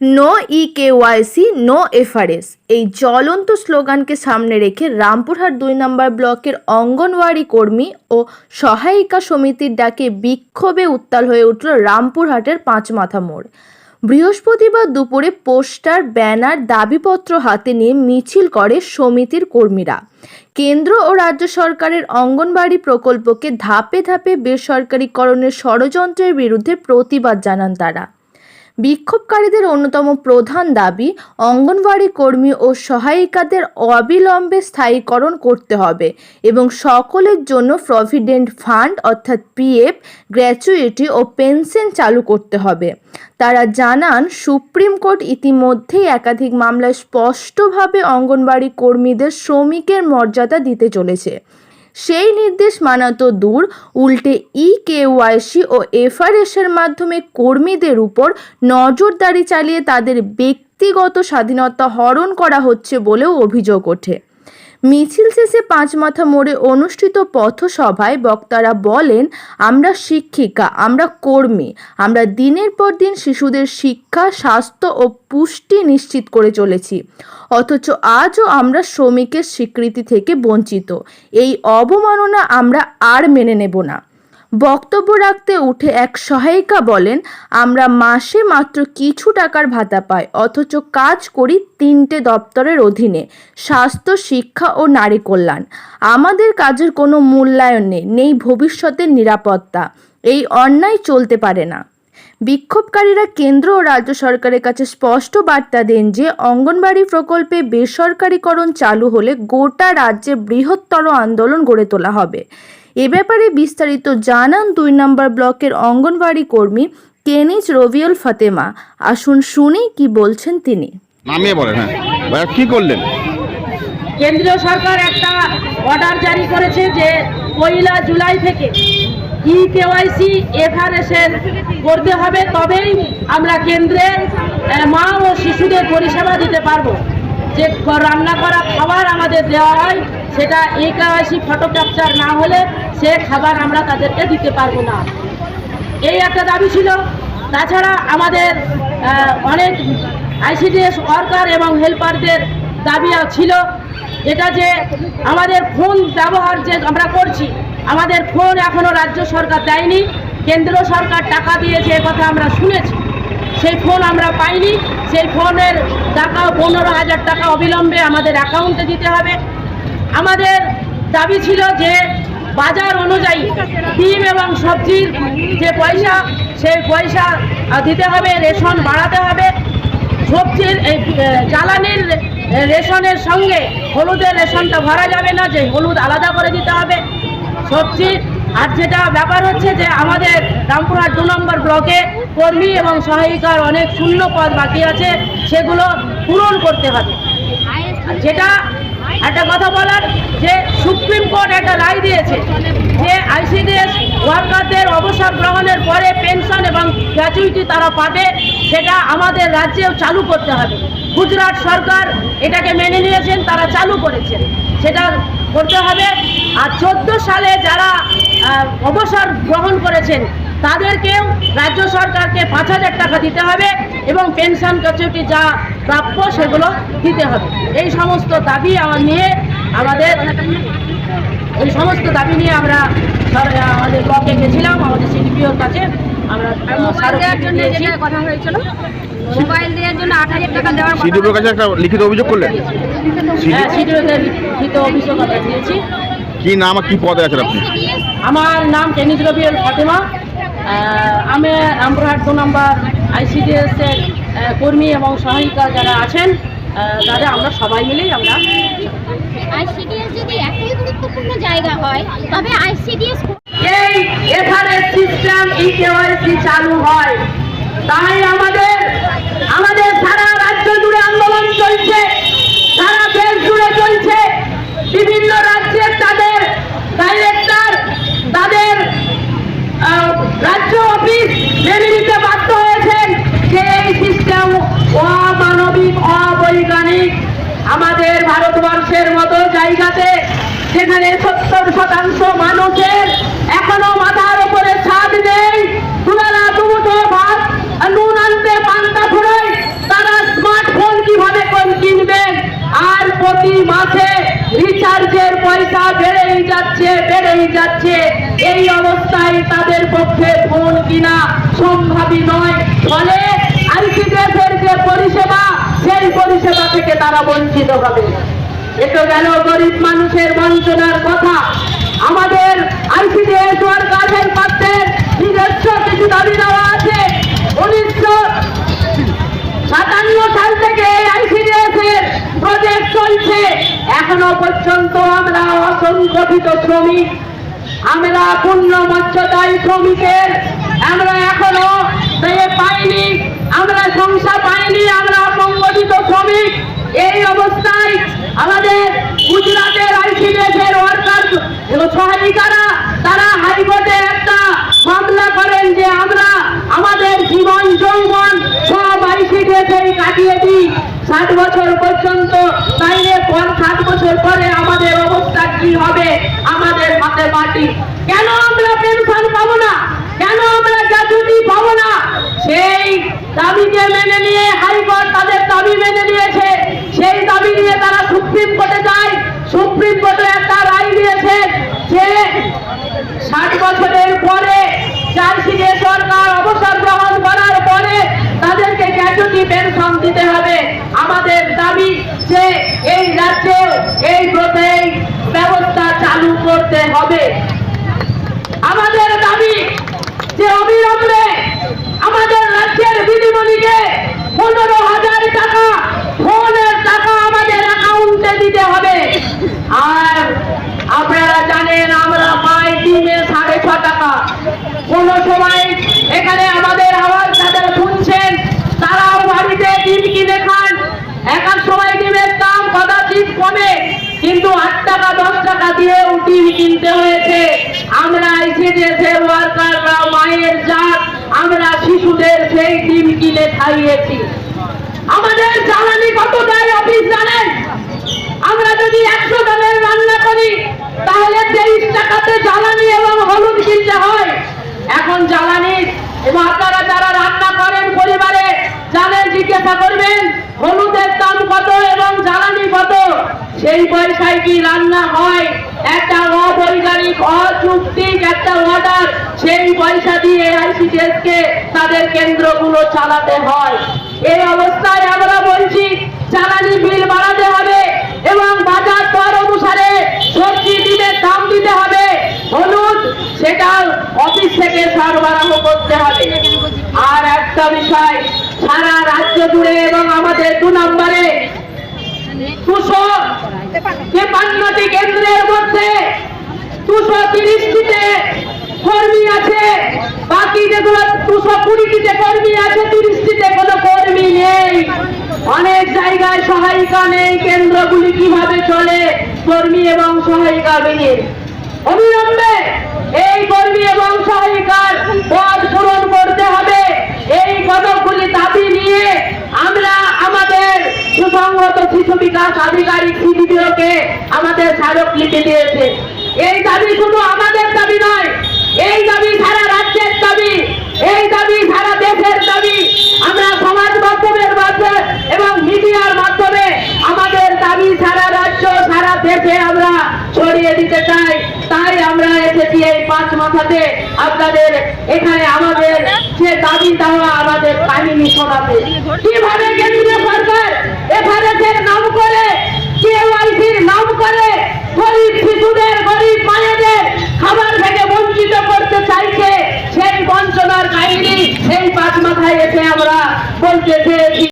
No e KYC no FRS এই জ্বলন্ত স্লোগানকে সামনে রেখে রামপুরহাট দুই নম্বর ব্লকের অঙ্গনওয়াড়ি কর্মী ও সহায়িকা সমিতির ডাকে বিক্ষোভে উত্তাল হয়ে উঠল রামপুরহাটের পাঁচমাথা মোড়। বৃহস্পতিবার দুপুরে পোস্টার, ব্যানার, দাবিপত্র হাতে নিয়ে মিছিল করে সমিতির কর্মীরা। কেন্দ্র ও রাজ্য সরকারের অঙ্গনবাড়ি প্রকল্পকে ধাপে ধাপে বেসরকারীকরণের ষড়যন্ত্রের বিরুদ্ধে প্রতিবাদ জানান তারা। বিক্ষোভকারীদের অন্যতম প্রধান দাবি, অঙ্গনওয়াড়ি কর্মী ও সহায়িকাদের অবিলম্বে স্থায়ীকরণ করতে হবে এবং সকলের জন্য প্রভিডেন্ট ফান্ড অর্থাৎ পিএফ, গ্র্যাচুইটি ও পেনশন চালু করতে হবে। তারা জানান, সুপ্রিম কোর্ট ইতিমধ্যেই একাধিক মামলায় স্পষ্টভাবে অঙ্গনওয়াড়ি কর্মীদের শ্রমিকের মর্যাদা দিতে চলেছে। সেই নির্দেশ মানা তো দূর, উল্টে ই কেওয়াইসি ও এফআরএসের মাধ্যমে কর্মীদের উপর নজরদারি চালিয়ে তাদের ব্যক্তিগত স্বাধীনতা হরণ করা হচ্ছে বলেও অভিযোগ ওঠে। মিছিল শেষে পাঁচমাথা মোড়ে অনুষ্ঠিত পথসভায় বক্তারা বলেন, আমরা শিক্ষিকা, আমরা কর্মী, আমরা দিনের পর দিন শিশুদের শিক্ষা, স্বাস্থ্য ও পুষ্টি নিশ্চিত করে চলেছি। অথচ আজও আমরা শ্রমিকের স্বীকৃতি থেকে বঞ্চিত। এই অবমাননা আমরা আর মেনে নেব না। বক্তব্য রাখতে উঠে এক সহায়িকা বলেন, আমরা মাসে মাত্র কিছু টাকার ভাতা পাই, অথচ কাজ করি তিনটে দপ্তরের অধীনে, স্বাস্থ্য, শিক্ষা ও নারী কল্যাণ। আমাদের কাজের কোনো মূল্যায়ন নেই নেই ভবিষ্যতের নিরাপত্তা। এই অন্যায় চলতে পারে না। বিক্ষোভকারীরা কেন্দ্র ও রাজ্য সরকারের কাছে স্পষ্ট বার্তা দেন যে, অঙ্গনবাড়ি প্রকল্পে বেসরকারীকরণ চালু হলে গোটা রাজ্যে বৃহত্তর আন্দোলন গড়ে তোলা হবে। এ ব্যাপারে বিস্তারিত জানান দুই নম্বর ব্লকের অঙ্গনবাড়ি কর্মী কেনিজ রবিউল ফাতেমা। আসুন শুনি কি বলছেন তিনি। নামিয়ে বলেন হ্যাঁ। কি করলেন? কেন্দ্রীয় সরকার একটা অর্ডার জারি করেছে যে পয়লা জুলাই থেকে ই কেওয়াইসি এফআরএসএন করতে হবে তবেই আমরা কেন্দ্রে মা ও শিশুদের পরিষেবা দিতে পারব। যে রান্না করা খাবার আমাদের দেওয়া হয়, সেটা ই কেওয়াইসি ফটো ক্যাপচার না হলে সে খাবার আমরা তাদেরকে দিতে পারব না। এই একটা দাবি ছিল। তাছাড়া আমাদের অনেক আইসিডিএস ওয়ার্কার এবং হেল্পারদের দাবি ছিল এটা যে আমাদের ফোন ব্যবহার যে আমরা করছি, আমাদের ফোন এখনও রাজ্য সরকার দেয়নি। কেন্দ্র সরকার টাকা দিয়েছে এ কথা আমরা শুনেছি সেই ফোন আমরা পাইনি। সেই ফোনের টাকা, পনেরো হাজার টাকা অবিলম্বে আমাদের অ্যাকাউন্টে দিতে হবে। আমাদের দাবি ছিল যে বাজার অনুযায়ী ডিম এবং সবজির যে পয়সা, সেই পয়সা দিতে হবে, রেশন বাড়াতে হবে। সবজির এই জ্বালানির রেশনের সঙ্গে হলুদের রেশনটা ভরা যাবে না, যে হলুদ আলাদা করে দিতে হবে। সবজি আর যেটা ব্যাপার হচ্ছে যে আমাদের রামপুরহাট দু নম্বর ব্লকে কর্মী এবং সহায়িকার অনেক শূন্য পদ বাকি আছে, সেগুলো পূরণ করতে হবে। যেটা একটা কথা বলার, যে সুপ্রিম কোর্ট একটা রায় দিয়েছে যে আইসিডিএস ওয়ার্কারদের অবসর গ্রহণের পরে পেনশন এবং গ্র্যাচুইটি তারা পাবে, সেটা আমাদের রাজ্যেও চালু করতে হবে। গুজরাট সরকার এটাকে মেনে নিয়েছেন, তারা চালু করেছেন। সেটা করতে হবে। আর চোদ্দ সালে যারা অবসর গ্রহণ করেছেন তাদেরকেও রাজ্য সরকারকে পাঁচ হাজার টাকা দিতে হবে এবং পেনশন গ্র্যাচুইটি যা প্রাপ্য সেগুলো দিতে হবে। এই সমস্ত দাবি আমার নিয়ে আমাদের এই সমস্ত দাবি নিয়ে আমরা আমাদের ব্লকে গেছিলাম আমাদের সিডিপিওর কাছে আমরা মোবাইল দেওয়ার জন্য কথা হয়েছিল মোবাইল দেওয়ার জন্য আট হাজার টাকা দেওয়ার কথা কাছে একটা লিখিত অভিযোগ করলেন? হ্যাঁ লিখিত অভিযোগ আমরা দিয়েছি। কি নাম আর কি পদে আছেন আপনি? আমার নাম টেনিস রবিউল ফাতেমা। আমি আমরাহাট দু নম্বর আইসিডিএসের কর্মী এবং সহায়িকা যারা আছেন তাদের আমরা সবাই মিলেই আমরা আইসিডিএস যদি এতই গুরুত্বপূর্ণ জায়গা হয় তবে আইসিডিএস এই এফআরএস সিস্টেম ই কেওয়াইসি চালু হয়। তাই আমাদের আমাদের সারা সেখানে সত্তর শতাংশ মানুষের এখনও মাথার উপরে ছাদ নেই। নুন আনতে পান্তা তারা স্মার্টফোন আর প্রতি মাসে রিচার্জের পয়সা বেড়েই যাচ্ছে বেড়েই যাচ্ছে। এই অবস্থায় তাদের পক্ষে ফোন কিনা নয়। যে পরিষেবা, সেই পরিষেবা থেকে তারা বঞ্চিত হবে। এটা গেল গরিব মানুষের বঞ্চনার কথা। আমাদের আইসিডিএস ওয়ার্কার হেল্পারদের নিজস্ব কিছু দাবি দেওয়া আছে। উনিশশো সাতান্ন সাল থেকে আইসিডিএস এর প্রজেক্ট চলছে। এখনও পর্যন্ত আমরা অসংগঠিত শ্রমিক। আমরা পূর্ণ মর্যাদায় শ্রমিকের। আমরা এখনও পাইনি, আমরা সংসার পাইনি, আমরা সংগঠিত শ্রমিক এই অবস্থায় আমাদের গুজরাটের আইসিডিএস এর ওয়ার্কার সহায়িকারা তারা হাইকোর্টে একটা মামলা করেন যে আমরা আমাদের জীবন যৌবন সব আইসিডিএসেই কাটিয়ে দিই ষাট বছর পর্যন্ত তাইলে কোন ষাট বছর পরে আমাদের অবস্থা কি হবে? আমাদের হাতে মাটি। কেন আমরা পেনশন পাবো না? কেন আমরা গ্যাজুটি পাবো না? সেই দাবিকে মেনে নিয়ে হাইকোর্ট তাদের দাবি মেনে নিয়েছে। সেই দাবি নিয়ে তারা সুপ্রিম কোর্টে যায়। সুপ্রিম কোর্টে একটা রায় দিয়েছে যে ষাট বছরের পরে চার্জশিটে সরকার অবসর গ্রহণ করার পরে তাদেরকে গ্র্যাচুইটি পেনশন দিতে হবে আমাদের দাবি যে এই রাজ্যে এই প্রত্যেক ব্যবস্থা চালু করতে হবে। আমাদের দাবি যে অবিলম্বে আমাদের রাজ্যের বিধিমণিকে পনেরো হাজার টাকা, ফোনের টাকা আমাদের অ্যাকাউন্টে দিতে হবে। আর আপনারা জানেন আমরা পাই ডিমে সাড়ে ছ টাকা। কোন সময় এখানে খাইয়েছি আমাদের জ্বালানি কত দেয় অফিস জানেন আমরা যদি একশো দামের রান্না করি, তাহলে তেইশ টাকাতে জ্বালানি এবং হলুদ কিনতে হয়। এখন জ্বালানি, এবং আপনারা যারা রান্না করেন পরিবারে, জানেন জিজ্ঞাসা করবেন, হলুদের দাম কত এবং জ্বালানি কত? সেই পয়সায় কি রান্না হয়? একটা অবৈজ্ঞানিক অযৌক্তিক একটা অর্ডার সেই পয়সা দিয়ে আইসিডিএস কে তাদের কেন্দ্রগুলো চালাতে হয়। এই অবস্থায় আমরা বলছি, চালানি বিল বাড়াতে হবে এবং বাজার দর অনুসারে সবজি ডিমের দাম দিতে হবে হলুদ সেটা অফিস থেকে সরবরাহ করতে হবে আর একটা বিষয় সারা রাজ্য জুড়ে এবং আমাদের দু নম্বরে দুশো তেপান্নটি কেন্দ্রের মধ্যে দুশো তিরিশটিতে কর্মী আছে বাকি যেগুলো দুশো কুড়িটিতে কর্মী আছে, তিরিশটিতে কোনো কর্মী নেই। অনেক জায়গায় সহায়িকা নেই, কেন্দ্রগুলি কীভাবে চলে? কর্মী এবং সহায়িকা বিনির অবিলম্বে এই কর্মী এবং সহায়িকার পদ পূরণ করতে হবে। এই কতকগুলি দাবি নিয়ে আমরা আমাদের সুসংগত শিশু বিকাশ আধিকারিক সিডিপিওকে আমাদের স্মারকলিপি দিয়েছে। এই দাবি শুধু আমাদের দাবি নয়, এই দাবি সারা রাজ্যের দাবি এই দাবি সারা দেশের দাবি আমরা সমাজ মাধ্যমের মাধ্যমে এবং মিডিয়ার মাধ্যমে আমাদের দাবি সারা রাজ্য সারা দেশে আমরা ছড়িয়ে দিতে চাই তাই আমরা এসেছি এই মাথাতে আপনাদের এখানে আমাদের যে দাবি দেওয়া আমাদের কাহিনী শোনাতে কীভাবে কেন্দ্রীয় সরকার এফআরএসের নাম করে, কেওয়াইসির নাম করে গরিব শিশুদের, গরিব মায়েদের খাবার থেকে বঞ্চিত করতে চাইছে সেই বঞ্চনার কাহিনী এই পাঁচ মাথায় এসে আমরা বলতে চেয়েছি।